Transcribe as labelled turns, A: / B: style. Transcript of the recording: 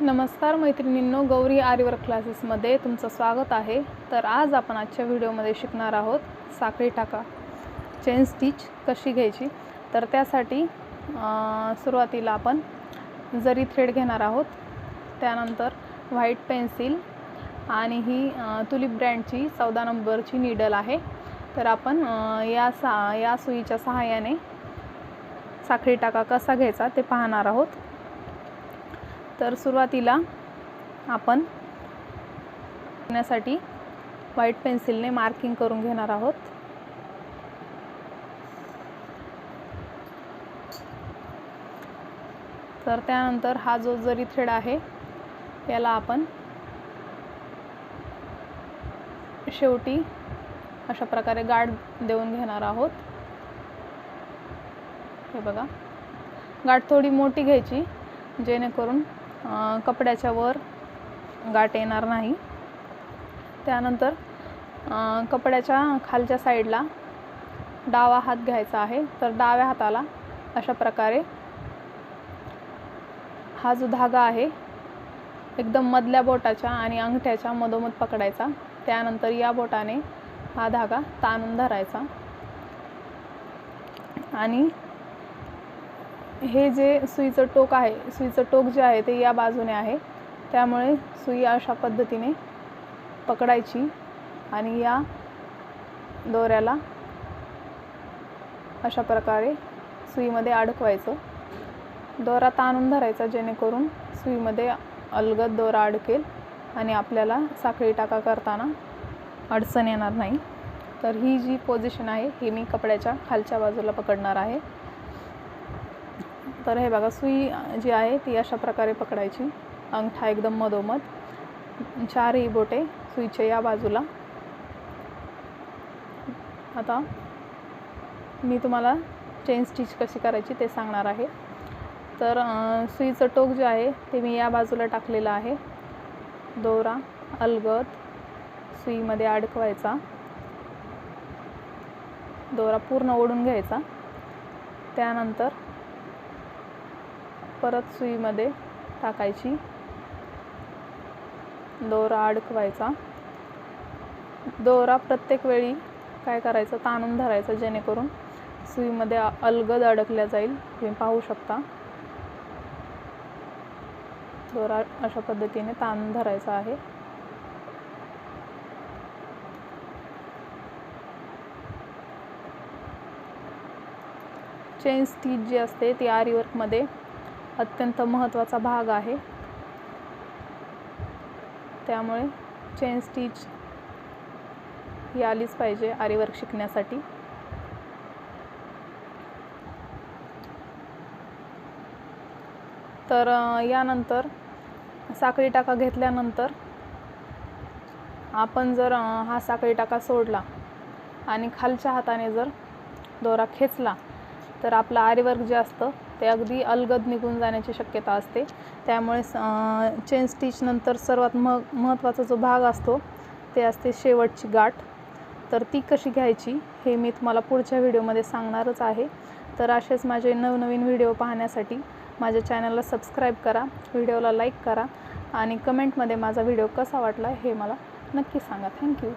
A: नमस्कार मैत्रिणींनो गौरी आर्यवर क्लासेसमध्ये तुमचं स्वागत आहे. तर आज आपण आजच्या व्हिडिओमध्ये शिकणार आहोत साखळी टाका. चेन स्टिच कशी घ्यायची? तर त्यासाठी सुरुवातीला आपण जरी थ्रेड घेणार आहोत त्यानंतर व्हाईट पेन्सिल आणि ही तुलिप ब्रँडची चौदा नंबरची निडल आहे. तर आपण या सा या सुईच्या सहाय्याने साखळी टाका कसा घ्यायचा ते पाहणार आहोत. तर सुरुवातीला आपण करण्यासाठी व्हाईट पेन्सिलने मार्किंग करून घेणार आहोत. तर त्यानंतर हा जो जरी थ्रेड आहे याला आपण शेवटी अशा प्रकारे गाठ देऊन घेणार आहोत. हे बघा. गाठ थोडी मोठी घ्यायची जेणेकरून कपड्याच्या वर गाठ येणार नाही. त्यानंतर कपड्याच्या खालच्या साईडला डावा हात घ्यायचा आहे. तर डाव्या हाताला अशा प्रकारे हा जो धागा आहे एकदम मधल्या बोटाच्या आणि अंगठ्याच्या मधोमध पकडायचा. त्यानंतर या बोटाने हा धागा ताणून धरायचा. आणि हे जे सुईचं टोक आहे सुईचं टोक जे आहे ते या बाजूने आहे. त्यामुळे सुई अशा पद्धतीने पकडायची आणि या दोऱ्याला अशा प्रकारे सुईमध्ये अडकवायचं. दोरा ताणून धरायचा जेणेकरून सुईमध्ये अलगद दोरा अडकेल आणि आपल्याला साखळी टाका करताना अडचण येणार नाही. तर ही जी पोझिशन आहे ही मी कपड्याच्या खालच्या बाजूला पकडणार आहे. तर हे बघा सुई जी आहे ती अशा प्रकारे पकडायची. अंगठा एकदम मधोमध. चारही बोटे सुईचे या बाजूला. आता मी तुम्हाला चेन स्टिच कशी करायची ते सांगणार आहे. तर सुईचं टोक जे आहे ते मी या बाजूला टाकलेलं आहे. दोरा अलगद सुईमध्ये अडकवायचा. दोरा पूर्ण ओढून घ्यायचा. त्यानंतर परत सुईमध्ये टाकायची. दोरा अडकवायचा. दोरा प्रत्येक वेळी काय करायचं? ताणून धरायचं जेणेकरून सुईमध्ये अलगद अडकल्या जाईल. तुम्ही पाहू शकता. दोरा अशा पद्धतीने ताणून धरायचा आहे. चेन स्टीच जी असते ती आरी वर्कमध्ये अत्यंत महत्त्वाचा भाग आहे. त्यामुळे चेन स्टिच ही आलीच पाहिजे आरीवर्क शिकण्यासाठी. तर यानंतर साखळी टाका घेतल्यानंतर आपण जर हा साखळी टाका सोडला आणि खालच्या हाताने जर दोरा खेचला तर आपलं आरीवर्क जे असतं ते अगदी अलगद निघून जाण्याची शक्यता असते. त्यामुळे चेन स्टिचनंतर सर्वात म महत्त्वाचा जो भाग असतो ते असते शेवटची गाठ. तर ती कशी घ्यायची हे मी तुम्हाला पुढच्या व्हिडिओमध्ये सांगणारच आहे. तर असेच माझे नवनवीन व्हिडिओ पाहण्यासाठी माझ्या चॅनलला सबस्क्राईब करा व्हिडिओला लाईक करा आणि कमेंटमध्ये माझा व्हिडिओ कसा वाटला हे मला नक्की सांगा. थँक्यू